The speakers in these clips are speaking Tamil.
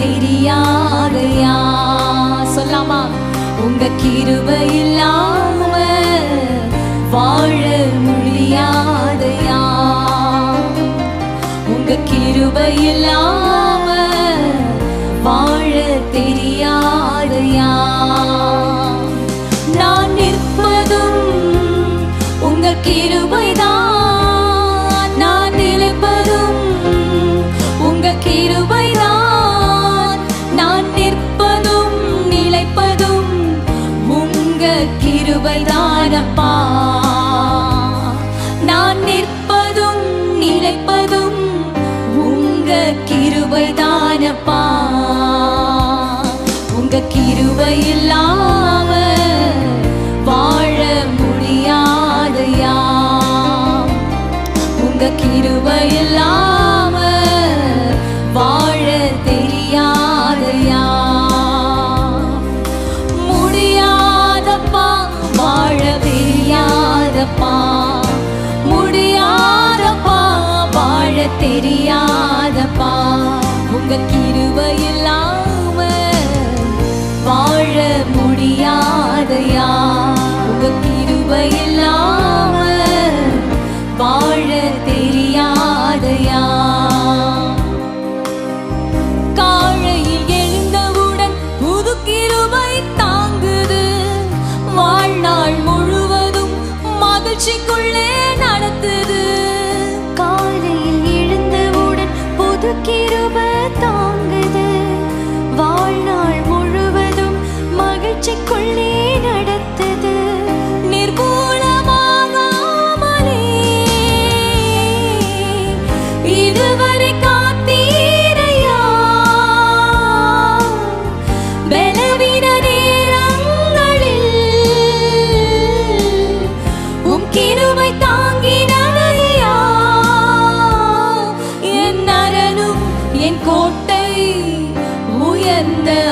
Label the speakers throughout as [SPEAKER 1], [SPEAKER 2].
[SPEAKER 1] தெரியாதையா சொல்லாமா? உங்க கிருப இல்லாம வாழ முடியாதையா உங்க கிருப இல்லாம இல்லாம வாழ முடியாதையா உங்க கிருபை இல்லாம வாழ தெரியாதையா முடியாதப்பா வாழ தெரியாதப்பா. முடியாதப்பா வாழ தெரியாதப்பா. உங்க கிருபை இல்லாம வாழ தெரியாதையா? காழையில் எழுந்தவுடன் புதுக்கிருபை தாங்குது. வாழ்நாள் முழுவதும் மகிழ்ச்சிக்குள்ளே நடத்துது.
[SPEAKER 2] காலையில் எழுந்தவுடன் புதுக்கிருபை தாங்குது. வாழ்நாள் முழுவதும் மகிழ்ச்சிக்குள்ளே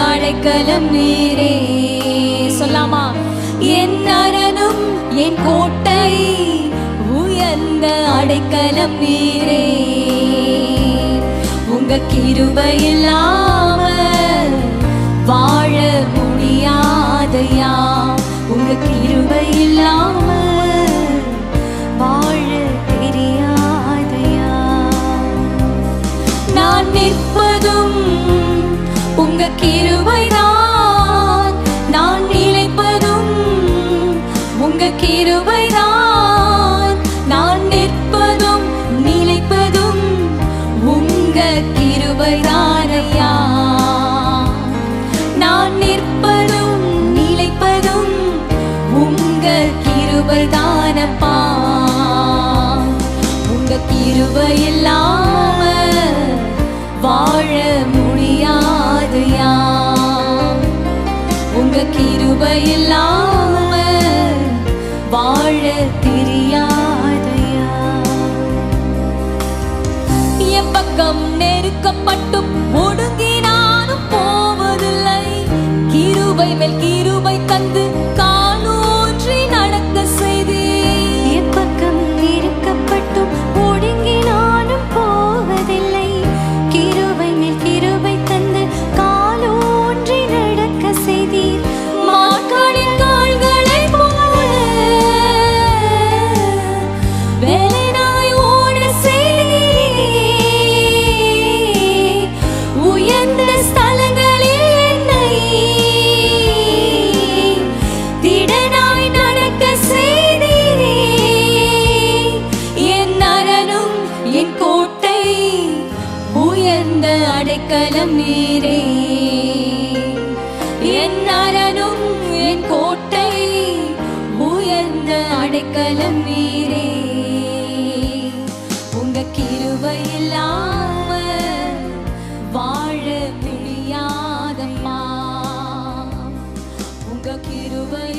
[SPEAKER 1] அடைக்கலம் நீரே. சொல்லாமா? என் அரணும் என் கோட்டை உயர்ந்த அடைக்கலம் நீரே. உங்க கிருபையில்லாம கிருபைதான் நான் நிலைப்பதும் உங்க கிருபைதான் நான் நிற்பதும் நிலைப்பதும் உங்க கிருபைதானையா நான் நிற்பதும் நிலைப்பதும் உங்க கிருபைதானப்பா உங்க கிருபை உங்க கிருபையில்லாம வாழ தெரியாதையா. என் பக்கம் நெருக்கப்பட்டு ஒடுங்கினாலும் போவதில்லை. கிருபை மேல் கிருபை தந்து கா அடைக்கலம் நீரே. என் அரணும் என் கோட்டை உயர்ந்த அடைக்கலம் நீரே. உங்க கிருவை வாழ பிழியாதம்மா உங்க கிருவை